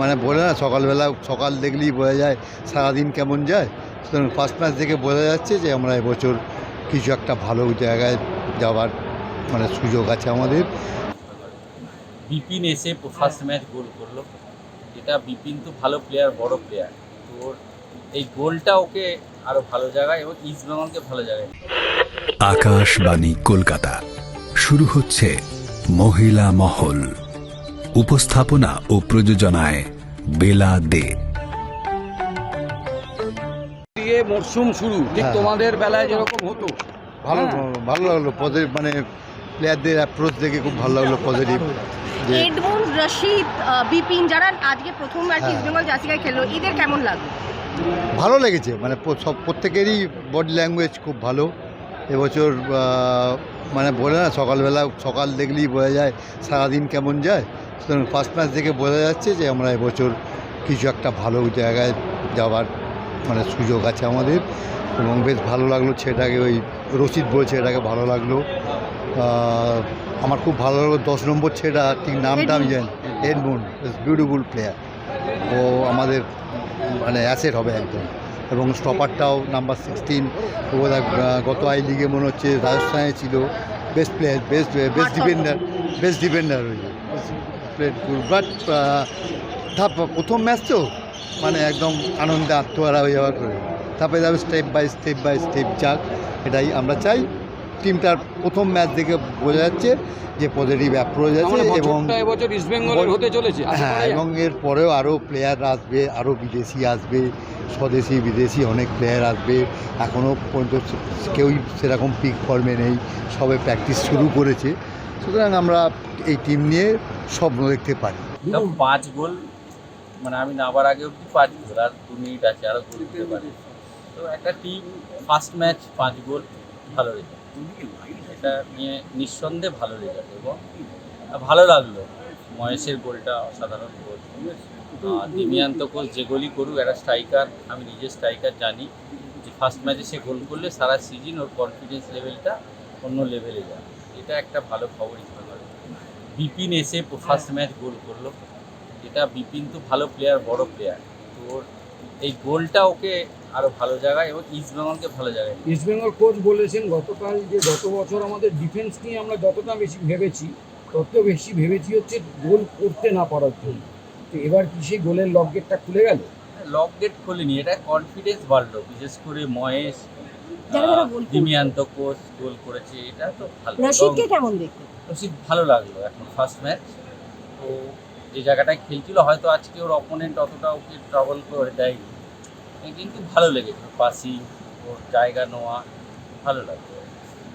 মানে বলে না সকালবেলা সকাল দেখলেই বোঝা যায় সারাদিন কেমন যায়। সুতরাং ফার্স্ট ম্যাচ দেখে বোঝা যাচ্ছে যে আমরা এবছর কিছু একটা ভালো জায়গায় যাওয়ার মানে সুযোগ আছে আমাদের। বিপিন এসে ফার্স্ট ম্যাচ গোল করল। এটা বিপিন তো ভালো প্লেয়ার বড় প্লেয়ার তো ওর এই গোলটা ওকে আরও ভালো জায়গায় এবং ইস্ট বেঙ্গলকে ভালো জায়গায় আকাশবাণী কলকাতা। শুরু হচ্ছে মহিলা মহল। উপস্থাপনা ও প্রযোজনায় বেলা দে দিয়ে মরশুম শুরু ঠিক হ্যাঁ। তোমাদের বেলায় যেরকম হতো ভালো হ্যাঁ। ভালো লাগল পজিটিভ মানে প্লেয়ারদের অ্যাপ্রোচ দেখে খুব ভালো লাগল পজিটিভ যে এডমন্ড রশিদ বিপিন যারা আজকে প্রথমবার হ্যাঁ। ইস্ট বেঙ্গল জার্সিগায় খেললো এদের কেমন লাগল ভালো লেগেছে মানে সব প্রত্যেকেরই বডি ল্যাঙ্গুয়েজ খুব ভালো এবছর মানে বলে না সকালবেলা সকাল দেখলেই বোঝা যায় সারাদিন কেমন যায় সুতরাং ফার্স্ট ম্যাচ দেখে বোঝা যাচ্ছে যে আমরা এবছর কিছু একটা ভালো জায়গায় যাওয়ার মানে সুযোগ আছে আমাদের এবং বেশ ভালো লাগল ছেলেটাকে ওই রশিদ বলছে এটাকে ভালো লাগল। আমার খুব ভালো লাগল দশ নম্বর ছেলেটা ঠিক নামটা আমি জানি। এডমুন বিউটিফুল প্লেয়ার ও আমাদের মানে অ্যাসেট হবে একদম। এবং স্টপারটাও নাম্বার সিক্সটিন ও গত আই লিগে মনে হচ্ছে রাজস্থানে ছিল। Best player best best defender best defender played good but প্রথম ম্যাচ তো মানে একদম আনন্দে আত্মহারা হয়ে যাওয়ার করে তারপরে যাবে step by step by step যাক এটাই আমরা চাই। টিমটার প্রথম ম্যাচ দেখে বোঝা যাচ্ছে যে পজিটিভ অ্যাপ্রোচ আছে মানে এবং ইস্ট বেঙ্গলের হতে চলেছে হ্যাঁ এবং এর পরেও আরও প্লেয়ার আসবে আরও বিদেশি আসবে স্বদেশি বিদেশি অনেক প্লেয়ার আসবে। এখনও পর্যন্ত কেউই সেরকম পিক ফর্মে নেই সবে প্র্যাকটিস শুরু করেছে। সুতরাং আমরা এই টিম নিয়ে স্বপ্ন দেখতে পারি। তা পাঁচ গোল মানে আমি নাবার আগে অব্দি পাঁচ গোল, আর দু মিনিট আছে, আরও গোল দিতে পারে। তো একটা টিম ফার্স্ট ম্যাচ পাঁচ গোল, ভালো রেজাল্ট এটা নিয়ে নিঃসন্দেহে ভালো রেজাল্ট এবং ভালো লাগল। মহেশের গোলটা অসাধারণ গোল। আর দিমিয়ান্ত কোচ, যে গোলই করুক, একটা স্ট্রাইকার আমি নিজে স্ট্রাইকার জানি যে ফার্স্ট ম্যাচে সে গোল করলে সারা সিজন ওর কনফিডেন্স লেভেলটা অন্য লেভেলে যায়। এটা একটা ভালো খবর ইস্টবেঙ্গলের বিপিন এসে ফার্স্ট ম্যাচ গোল করল। এটা বিপিন তো ভালো প্লেয়ার বড় প্লেয়ার তো ওর এই গোলটা ওকে আরও ভালো জায়গায় এবং ইস্ট বেঙ্গলকে ভালো জায়গায় ইস্ট বেঙ্গল কোচ বলেছেন গতকাল যে গত বছর আমাদের ডিফেন্স নিয়ে আমরা যতটা বেশি ভেবেছি তত বেশি ভেবেছি হচ্ছে গোল করতে না পারার জন্য। তো এবার কি সেই গোলের লক গেটটা খুলে গেল? লক গেট খোলেনি। এটা কনফিডেন্স বাড়লো। বিশেষ করে মহেশ যারা যারা গোল দিমিয়ান্ত কোচ গোল করেছে এটা তো ভালো। রশিদকে কেমন দেখতে রশিদ ভালো লাগল এখন ফার্স্ট ম্যাচ তো যে জায়গাটায় খেলছিল হয়তো আজকে ওর অপোনেন্ট অতটা ওকে ট্রাবল করে দেয়নি। কিন্তু ভালো লেগেছে পাসিং ওর জায়গা নেওয়া ভালো লাগল।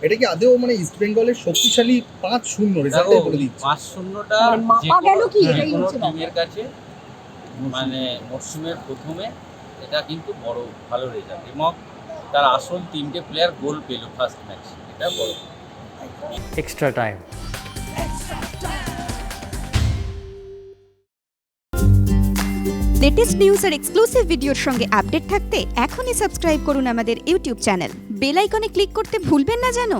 এটা কি আদেও মানে ইস্ট বেঙ্গলের শক্তিশালী পাঁচ শূন্য রেজাল্টে বলে দিচ্ছে? পাঁচ শূন্যটা মানে মাপা গেল কি? এটাই হচ্ছে টিমের কাছে মানে মরশুমের প্রথমে এটা কিন্তু বড় ভালো রেজাল্ট এবং তার আসল তিনটে প্লেয়ার গোল পেল ফার্স্ট ম্যাচ এটা বড় এক্সট্রা টাইম লেটেস্ট নিউজ আর এক্সক্লুসিভ ভিডিওর সঙ্গে আপডেট থাকতে এখনই সাবস্ক্রাইব করুন আমাদের ইউটিউব চ্যানেল বেল আইকনে ক্লিক করতে ভুলবেন না জানো